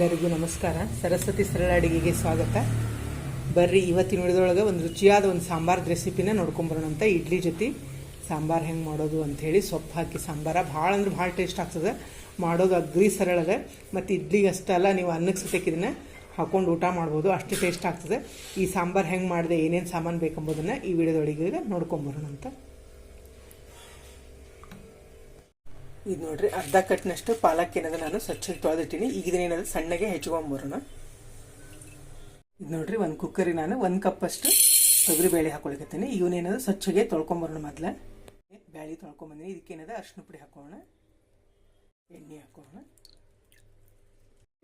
ಎಲ್ಲರಿಗೂ ನಮಸ್ಕಾರ. ಸರಸ್ವತಿ ಸರಳ ಅಡುಗೆಗೆ ಸ್ವಾಗತ. ಬರ್ರಿ, ಇವತ್ತಿನ ಉಳಿದೊಳಗೆ ಒಂದು ರುಚಿಯಾದ ಒಂದು ಸಾಂಬಾರ್ ರೆಸಿಪಿನ ನೋಡ್ಕೊಂಬರೋಣ ಅಂತ. ಇಡ್ಲಿ ಜೊತೆ ಸಾಂಬಾರು ಹೆಂಗೆ ಮಾಡೋದು ಅಂಥೇಳಿ ಸೊಪ್ಪು ಹಾಕಿ ಸಾಂಬಾರ. ಭಾಳ ಅಂದ್ರೆ ಭಾಳ ಟೇಸ್ಟ್ ಆಗ್ತದೆ. ಮಾಡೋದು ಅಗ್ರಿ ಸರಳದ. ಮತ್ತು ಇಡ್ಲಿಗೆ ಅಷ್ಟಲ್ಲ ನೀವು ಅನ್ನಕ್ಕೆ ಸತ್ಯಕ್ಕೆ ಇದನ್ನ ಹಾಕೊಂಡು ಊಟ ಮಾಡ್ಬೋದು. ಅಷ್ಟು ಟೇಸ್ಟ್ ಆಗ್ತದೆ. ಈ ಸಾಂಬಾರು ಹೆಂಗೆ ಮಾಡಿದೆ, ಏನೇನು ಸಾಮಾನು ಬೇಕೆಂಬುದನ್ನು ಈ ವಿಡಿಯೋದೊಳಗೆ ನೋಡ್ಕೊಂಬರೋಣ ಅಂತ. ಇದು ನೋಡ್ರಿ, ಅರ್ಧ ಕಟ್ನಷ್ಟು ಪಾಲಕ್ ಏನದ ನಾನು ಸ್ವಚ್ಛಗೆ ತೊಳೆದಿಟ್ಟಿನಿ. ಈಗ ಇದನ್ನೇನದ ಸಣ್ಣಗೆ ಹೆಚ್ಕೊಂಬರೋಣ ಇದು ನೋಡ್ರಿ, ಒಂದು ಕುಕ್ಕರಿ ನಾನು ಒಂದು ಕಪ್ಪಷ್ಟು ತೊಗರಿ ಬೇಳೆ ಹಾಕೊಳಕತ್ತೀನಿ ಇವನೇನದ ಸ್ವಚ್ಛಗೆ ತೊಳ್ಕೊಂಬರೋಣ ಮೊದ್ಲ. ಬ್ಯಾಳಿ ತೊಳ್ಕೊಂಬಂದಿನಿ ಇದಕ್ಕೇನದ ಅರ್ಶಿನ ಪುಡಿ ಹಾಕೋಣ. ಎಣ್ಣೆ ಹಾಕೋಣ.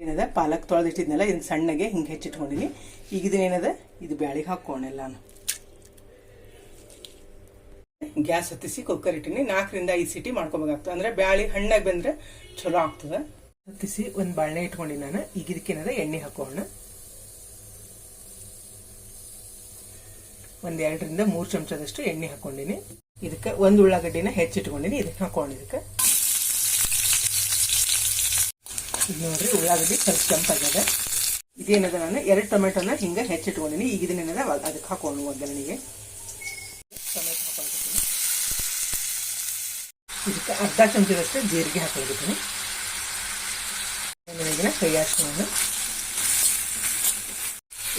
ಏನದ, ಪಾಲಕ್ ತೊಳೆದಿಟ್ಟಿದ್ನಲ್ಲ ಇದನ್ನ ಸಣ್ಣಗೆ ಹಿಂಗೆ ಹೆಚ್ಚಿಟ್ಕೊಂಡಿನಿ. ಈಗ ಇದನ್ನೇನದ ಇದು ಬ್ಯಾಳಿಗೆ ಹಾಕೋಣ ಎಲ್ಲಾನು. ಗ್ಯಾಸ್ ಹತ್ತಿಸಿ ಕುಕ್ಕರ್ ಇಟ್ಟಿನಿ. ನಾಲ್ಕರಿಂದ ಐದು ಸಿಟಿ ಮಾಡ್ಕೋಬೇಕಾಗ್ತದೆ. ಅಂದ್ರೆ ಬ್ಯಾಳಿ ಹಣ್ಣಾಗ ಬಂದ್ರೆ ಚಲೋ ಆಗ್ತದೆ. ಹತ್ತಿಸಿ ಒಂದು ಬಾಳೆ ಇಟ್ಕೊಂಡಿ ನಾನು. ಈಗ ಇದಕ್ಕೇನಾದ್ರೆ ಎಣ್ಣೆ ಹಾಕೋಣ. ಒಂದ್ ಎರಡರಿಂದ ಮೂರು ಚಮಚದಷ್ಟು ಎಣ್ಣೆ ಹಾಕೊಂಡಿನಿ. ಇದಕ್ಕೆ ಒಂದು ಉಳ್ಳಾಗಡ್ಡಿನ ಹೆಚ್ಚಿಟ್ಕೊಂಡಿನಿ. ಇದಕ್ಕೆ ಹಾಕೋಣ ಇದಕ್ಕೆ. ಇದು ನೋಡ್ರಿ ಉಳ್ಳಾಗಡ್ಡಿ ಸ್ವಲ್ಪ ಕೆಂಪಾಗ್ಯದ ಇದೇನದ ನಾನು? ಎರಡು ಟೊಮೆಟೊನ ಹಿಂಗೆ ಹೆಚ್ಚಿಟ್ಕೊಂಡಿನಿ. ಈಗ ಇದನ್ನೇನದ ಅದಕ್ಕೆ ಹಾಕೊಂಡು ಒಗ್ಗರಣೆಗೆ ಟೊಮೆಟೊ ಹಾಕೊಳ್ತೀನಿ ಇದಕ್ಕೆ ಅರ್ಧ ಚಮಚದಷ್ಟು ಜೀರಿಗೆ ಹಾಕೊಂಡಿದ್ದೀನಿ. ಇದನ್ನ ಕೈ ಹಾಕೋಣ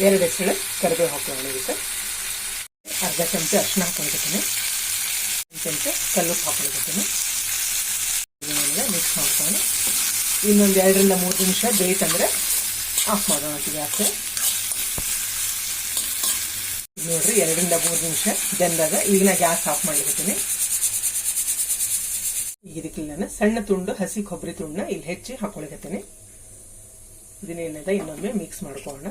ಎರಡು ಎಸಳು ಕರಿಬೇವು ಹಾಕೋಣ ಇದಕ್ಕೆ ಅರ್ಧ ಚಮಚ ಅರಿಶಿನ ಹಾಕೊಂಡಿರ್ತೀನಿ ಒಂದು ಚಮಚ ಕಲ್ಲುಪ್ಪು ಹಾಕೊಳ್ತೀನಿ ಇದನ್ನೆಲ್ಲ ಮಿಕ್ಸ್ ಮಾಡ್ಕೊಂಡು ಇನ್ನೊಂದು ಎರಡರಿಂದ ಮೂರು ನಿಮಿಷ ಬೇಯ್ತಂದ್ರೆ ಆಫ್ ಮಾಡೋಣ ಗ್ಯಾಸ್ ನೋಡ್ರಿ, ಎರಡರಿಂದ ಮೂರು ನಿಮಿಷ ಬೆಂದಾಗ ಈಗ ನಾ ಗ್ಯಾಸ್ ಆಫ್ ಮಾಡಿರ್ತೀನಿ ಈಗ ಇದಕ್ಕೆ ನಾನು ಸಣ್ಣ ತುಂಡು, ಹಸಿ ಕೊಬ್ಬರಿ ತುಂಡನ್ನ ಇಲ್ಲಿ ಹೆಚ್ಚಿ ಹಾಕೊಳಿಕತ್ತೀನಿ. ಇದನ್ನೇನದ ಇನ್ನೊಮ್ಮೆ ಮಿಕ್ಸ್ ಮಾಡ್ಕೊಳ್ಳೋಣ.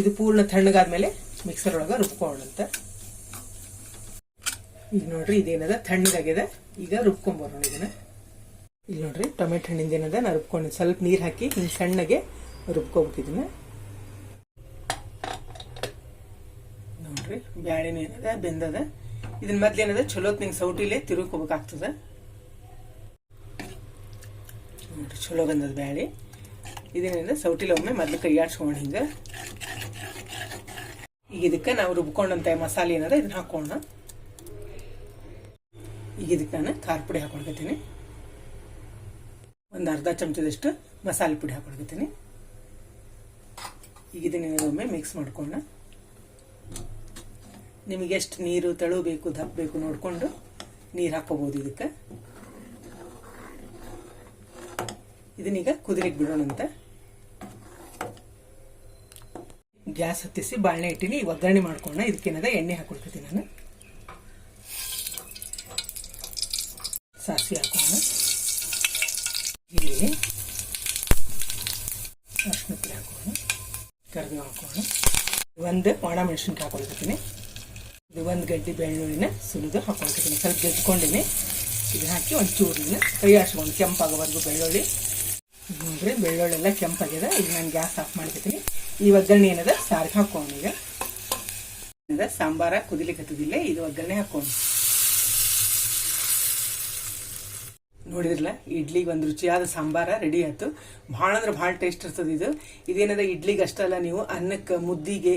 ಇದು ಪೂರ್ಣ ತಣ್ಣಗಾದ್ಮೇಲೆ ಮಿಕ್ಸರ್ ಒಳಗೆ ರುಬ್ಕೊಳ್ಳೋಣ ಅಂತ ಈಗ ನೋಡ್ರಿ ಇದೇನದ ತಣ್ಣಗಾಗಿದೆ ಈಗ ರುಬ್ಕೊಂಬರೋಣ ಇದನ್ನ. ಇಲ್ಲಿ ನೋಡ್ರಿ ಟೊಮೆಟೊ ಹಣ್ಣಿಂದ ಏನದ? ನಾ ರುಬ್ಕೊಂಡು ಸ್ವಲ್ಪ ನೀರು ಹಾಕಿ ಹಿಂಗೆ ಸಣ್ಣಗೆ ರುಬ್ಕೋಬೇಕು ಇದನ್ನ. ನೋಡ್ರಿ ಬ್ಯಾಳೆನೂ ಏನದ? ಬೆಂದದ? ಇದನ್ನ ಮೊದ್ಲು ಏನದ? ಚಲೋತ್ ನಿಂಗೆ ಸೌಟಿಲೆ ತಿರುಗ್ಕೋಬೇಕಾಗ್ತದ. ಚಲೋ ಬಂದದ ಬ್ಯಾಳಿ. ಇದನ್ನೇನದ ಸೌಟಿಲೆ ಒಮ್ಮೆ ಮೊದ್ಲು ಕೈ ಆಡ್ಸ್ಕೊಂಡು ಹಿಂಗೆ. ಈಗ ಇದಕ್ಕೆ ನಾವು ರುಬ್ಕೊಂಡಂತ ಮಸಾಲೆ ಏನದ ಇದನ್ನ ಹಾಕೋಣ ಈಗ ಇದಕ್ಕೆ ನಾನು ಖಾರ ಪುಡಿ ಹಾಕೊಂಡ್ಕೊತೀನಿ ಒಂದು ಅರ್ಧ ಚಮಚದಷ್ಟು ಮಸಾಲೆ ಪುಡಿ ಹಾಕೊಂಡ್ಕೊತೀನಿ ಈಗ ಇದನ್ನ ಒಮ್ಮೆ ಮಿಕ್ಸ್ ಮಾಡ್ಕೊಳ್ಳೋಣ ನಿಮಗೆ ಎಷ್ಟು ನೀರು ತೆಳು ಬೇಕು ದಪ್ಪ ಬೇಕು ನೋಡಿಕೊಂಡು ನೀರು ಹಾಕೋಬಹುದು ಇದಕ್ಕೆ. ಇದನ್ನೀಗ ಕುದುರೆಗೆ ಬಿಡೋಣ ಅಂತ ಗ್ಯಾಸ್ ಹತ್ತಿಸಿ ಬಾಳೆ ಇಟ್ಟಿನಿ ಒಗ್ಗರಣೆ ಮಾಡ್ಕೊಂಡ ಇದಕ್ಕೇನದ ಎಣ್ಣೆ ಹಾಕೊಳ್ತೀನಿ ನಾನು. ಸಾಸಿವೆ ಹಾಕೋಣ. ಇಲ್ಲಿ ಅರ್ಶಿನ ಪುಡಿ ಹಾಕೋಣ. ಕರಿಬೇವು ಹಾಕೋಣ. ಒಂದು ಒಣ ಮೆಣಸಿನ್ಕಾಯಿ ಹಾಕೊಳ್ತೀನಿ ಒಂದು ಗಡ್ಡೆ ಬೆಳ್ಳುಳ್ಳಿನ ಸುಲಿದು ಹಾಕೊಳ್ತೀನಿ. ಸ್ವಲ್ಪ ಜಜ್ಕೊಂಡಿನಿ ಇದು ಹಾಕಿ ಒಂದು ಚೂರಿನ ಕೈ ಹಾಸ್ಕೊಂಡು ಕೆಂಪಾಗೋವರೆಗೂ ಬೆಳ್ಳುಳ್ಳಿ. ನೋಡ್ರಿ ಬೆಳ್ಳುಳ್ಳಿ ಎಲ್ಲ ಕೆಂಪಾಗ್ಯದ ಈಗ ನಾನು ಗ್ಯಾಸ್ ಆಫ್ ಮಾಡ್ಕೊತೀನಿ. ಈ ಒಗ್ಗರಣೆ ಏನದ? ಸಾರಿಗೆ ಹಾಕೋಣ ಈಗ. ಸಾಂಬಾರ ಕುದಿಲಿಕ್ಕೆ ಹತ್ತದಿಲ್ಲ, ಇದು ಒಗ್ಗರಣೆ ಹಾಕೋಣ ನೋಡಿದ್ರಲ್ಲ, ಇಡ್ಲಿಗೆ ಒಂದು ರುಚಿಯಾದ ಸಾಂಬಾರ ರೆಡಿ ಆಯ್ತು. ಭಾಳ ಅಂದ್ರೆ ಭಾಳ ಟೇಸ್ಟ್ ಇರ್ತದೆ ಇದು. ಇದೇನದ? ಇಡ್ಲಿಗೆ ಅಷ್ಟಲ್ಲ ನೀವು, ಅನ್ನಕ್ಕೆ, ಮುದ್ದಿಗೆ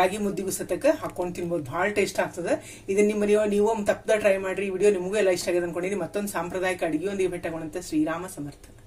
ರಾಗಿ ಮುದ್ದಿಗೂ ಸತಕ್ಕೆ ಹಾಕೊಂಡು ತಿನ್ಬೋದು. ಭಾಳ ಟೇಸ್ಟ್ ಆಗ್ತದೆ. ಇದನ್ನ ನಿಮ್ಮ ನೀವು ಒಂದು ತಪ್ಪದ ಟ್ರೈ ಮಾಡ್ರಿ. ವಿಡಿಯೋ ನಿಮಗೂ ಎಲ್ಲ ಇಷ್ಟ ಆಗಿದೆ ಅನ್ಕೊಂಡಿನಿ ಮತ್ತೊಂದು ಸಾಂಪ್ರದಾಯಿಕ ಅಡುಗೆ ಒಂದು ಭೇಟಾಗೋಣಂತ ಶ್ರೀರಾಮ ಸಮರ್ಥ.